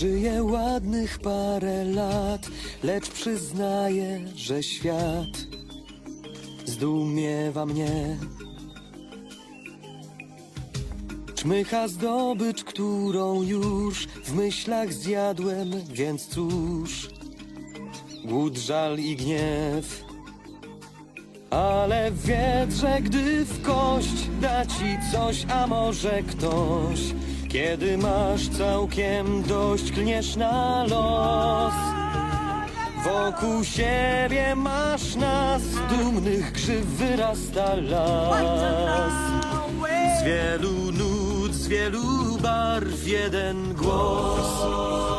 Żyję ładnych parę lat, lecz przyznaję, że świat zdumiewa mnie. Czmycha zdobycz, którą już w myślach zjadłem, więc cóż, głód, żal i gniew. Ale w wietrze, gdy w kość da ci coś, a może ktoś, kiedy masz całkiem dość, klniesz na los. Wokół siebie masz nas, dumnych krzyw wyrasta las. Z wielu nut, z wielu barw jeden głos.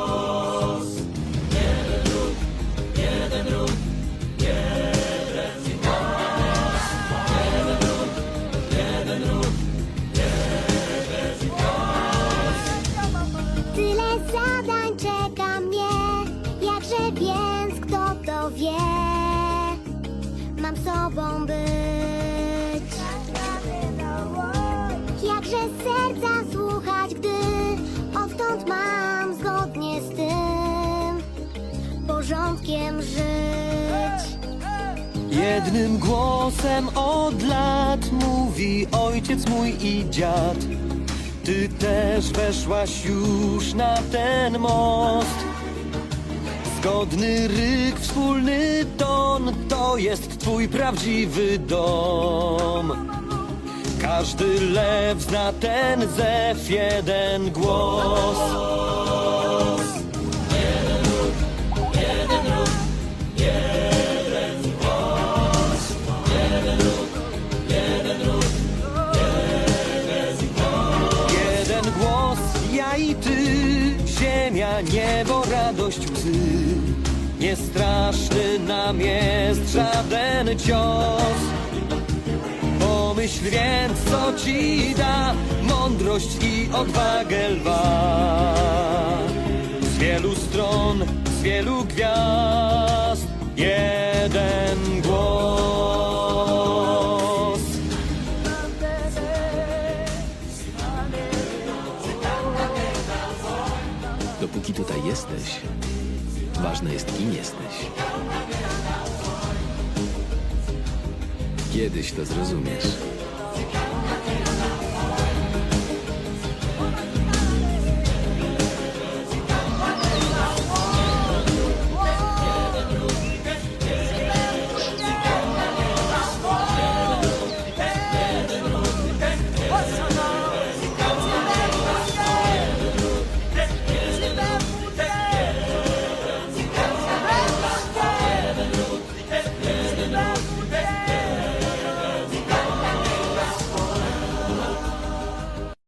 Wie, mam sobą być. Jakże serca słuchać, gdy odtąd mam zgodnie z tym porządkiem żyć. Jednym głosem od lat mówi ojciec mój i dziad. Ty też weszłaś już na ten most. Zgodny ryk, wspólny ton to jest twój prawdziwy dom. Każdy lew zna ten zew, jeden głos. Niebo, radość, łzy. Nie straszny nam jest żaden cios. Pomyśl więc, co ci da mądrość i odwagę lwa. Z wielu stron, z wielu gwiazd, jeden Dopóki tutaj jesteś, ważne jest kim jesteś. Kiedyś to zrozumiesz.